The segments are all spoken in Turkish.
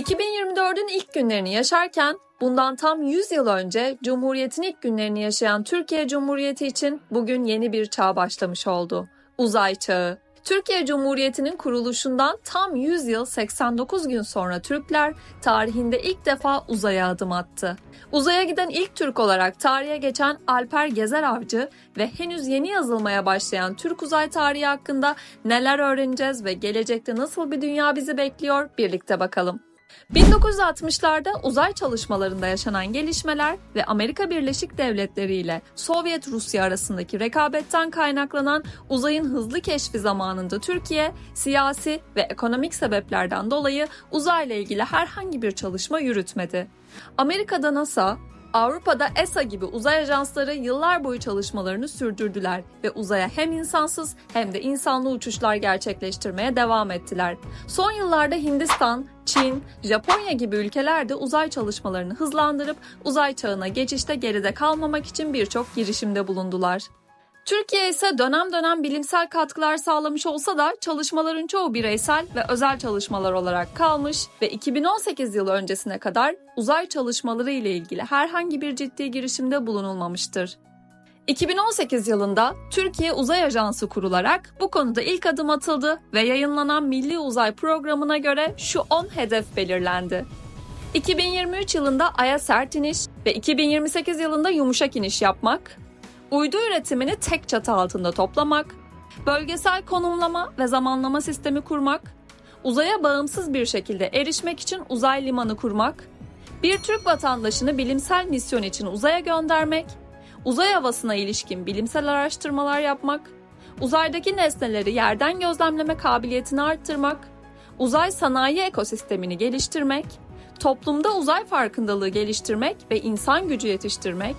2024'ün ilk günlerini yaşarken bundan tam 100 yıl önce Cumhuriyet'in ilk günlerini yaşayan Türkiye Cumhuriyeti için bugün yeni bir çağ başlamış oldu. Uzay çağı. Türkiye Cumhuriyeti'nin kuruluşundan tam 100 yıl 89 gün sonra Türkler tarihinde ilk defa uzaya adım attı. Uzaya giden ilk Türk olarak tarihe geçen Alper Gezer Avcı ve henüz yeni yazılmaya başlayan Türk uzay tarihi hakkında neler öğreneceğiz ve gelecekte nasıl bir dünya bizi bekliyor birlikte bakalım. 1960'larda uzay çalışmalarında yaşanan gelişmeler ve Amerika Birleşik Devletleri ile Sovyet Rusya arasındaki rekabetten kaynaklanan uzayın hızlı keşfi zamanında Türkiye siyasi ve ekonomik sebeplerden dolayı uzayla ilgili herhangi bir çalışma yürütmedi. Amerika'da NASA, Avrupa'da ESA gibi uzay ajansları yıllar boyu çalışmalarını sürdürdüler ve uzaya hem insansız hem de insanlı uçuşlar gerçekleştirmeye devam ettiler. Son yıllarda Hindistan, Çin, Japonya gibi ülkeler de uzay çalışmalarını hızlandırıp uzay çağına geçişte geride kalmamak için birçok girişimde bulundular. Türkiye ise dönem dönem bilimsel katkılar sağlamış olsa da çalışmaların çoğu bireysel ve özel çalışmalar olarak kalmış ve 2018 yılı öncesine kadar uzay çalışmaları ile ilgili herhangi bir ciddi girişimde bulunulmamıştır. 2018 yılında Türkiye Uzay Ajansı kurularak bu konuda ilk adım atıldı ve yayınlanan Milli Uzay Programı'na göre şu 10 hedef belirlendi. 2023 yılında Ay'a sert iniş ve 2028 yılında yumuşak iniş yapmak, uydu üretimini tek çatı altında toplamak, bölgesel konumlama ve zamanlama sistemi kurmak, uzaya bağımsız bir şekilde erişmek için uzay limanı kurmak, bir Türk vatandaşını bilimsel misyon için uzaya göndermek, uzay havasına ilişkin bilimsel araştırmalar yapmak, uzaydaki nesneleri yerden gözlemleme kabiliyetini arttırmak, uzay sanayi ekosistemini geliştirmek, toplumda uzay farkındalığı geliştirmek ve insan gücü yetiştirmek,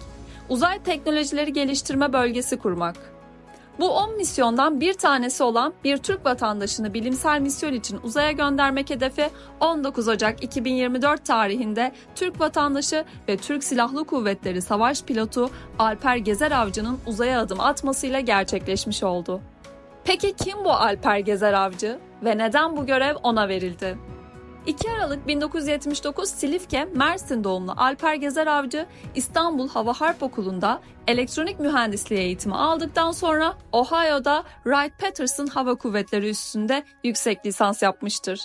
uzay teknolojileri geliştirme bölgesi kurmak. Bu 10 misyondan bir tanesi olan bir Türk vatandaşını bilimsel misyon için uzaya göndermek hedefi 19 Ocak 2024 tarihinde Türk vatandaşı ve Türk Silahlı Kuvvetleri savaş pilotu Alper Gezer Avcı'nın uzaya adım atmasıyla gerçekleşmiş oldu. Peki kim bu Alper Gezer Avcı ve neden bu görev ona verildi? 2 Aralık 1979 Silifke, Mersin doğumlu Alper Gezer Avcı, İstanbul Hava Harp Okulu'nda elektronik mühendisliği eğitimi aldıktan sonra Ohio'da Wright-Patterson Hava Kuvvetleri üstünde yüksek lisans yapmıştır.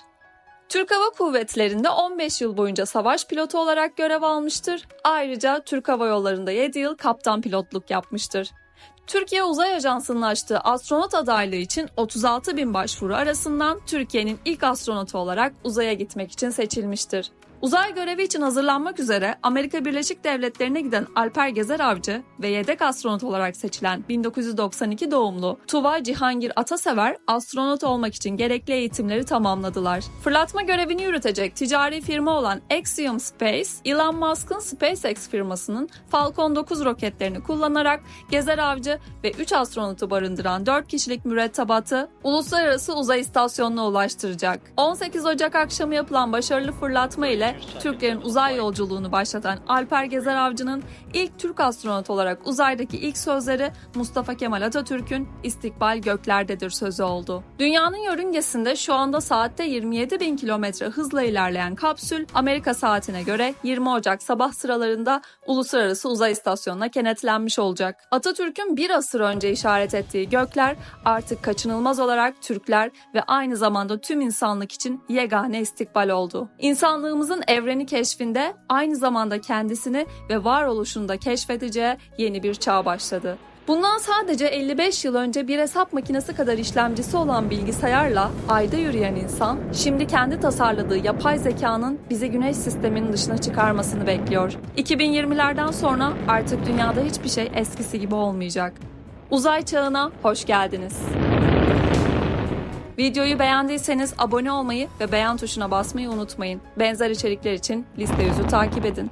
Türk Hava Kuvvetleri'nde 15 yıl boyunca savaş pilotu olarak görev almıştır. Ayrıca Türk Hava Yolları'nda 7 yıl kaptan pilotluk yapmıştır. Türkiye Uzay Ajansı'nın açtığı astronot adaylığı için 36 bin başvuru arasından Türkiye'nin ilk astronotu olarak uzaya gitmek için seçilmiştir. Uzay görevi için hazırlanmak üzere Amerika Birleşik Devletleri'ne giden Alper Gezer Avcı ve yedek astronot olarak seçilen 1992 doğumlu Tuva Cihangir Atasever astronot olmak için gerekli eğitimleri tamamladılar. Fırlatma görevini yürütecek ticari firma olan Axiom Space, Elon Musk'ın SpaceX firmasının Falcon 9 roketlerini kullanarak Gezer Avcı ve 3 astronotu barındıran 4 kişilik mürettebatı Uluslararası Uzay İstasyonu'na ulaştıracak. 18 Ocak akşamı yapılan başarılı fırlatma ile Türklerin uzay yolculuğunu başlatan Alper Gezer Avcı'nın ilk Türk astronot olarak uzaydaki ilk sözleri Mustafa Kemal Atatürk'ün istikbal göklerdedir sözü oldu. Dünyanın yörüngesinde şu anda saatte 27 bin kilometre hızla ilerleyen kapsül Amerika saatine göre 20 Ocak sabah sıralarında Uluslararası Uzay İstasyonu'na kenetlenmiş olacak. Atatürk'ün bir asır önce işaret ettiği gökler artık kaçınılmaz olarak Türkler ve aynı zamanda tüm insanlık için yegane istikbal oldu. İnsanlığımızın evreni keşfinde aynı zamanda kendisini ve varoluşunu da keşfedeceği yeni bir çağ başladı. Bundan sadece 55 yıl önce bir hesap makinesi kadar işlemcisi olan bilgisayarla ayda yürüyen insan, şimdi kendi tasarladığı yapay zekanın bizi güneş sisteminin dışına çıkarmasını bekliyor. 2020'lerden sonra artık dünyada hiçbir şey eskisi gibi olmayacak. Uzay çağına hoş geldiniz. Videoyu beğendiyseniz abone olmayı ve beğen tuşuna basmayı unutmayın. Benzer içerikler için liste yüzü takip edin.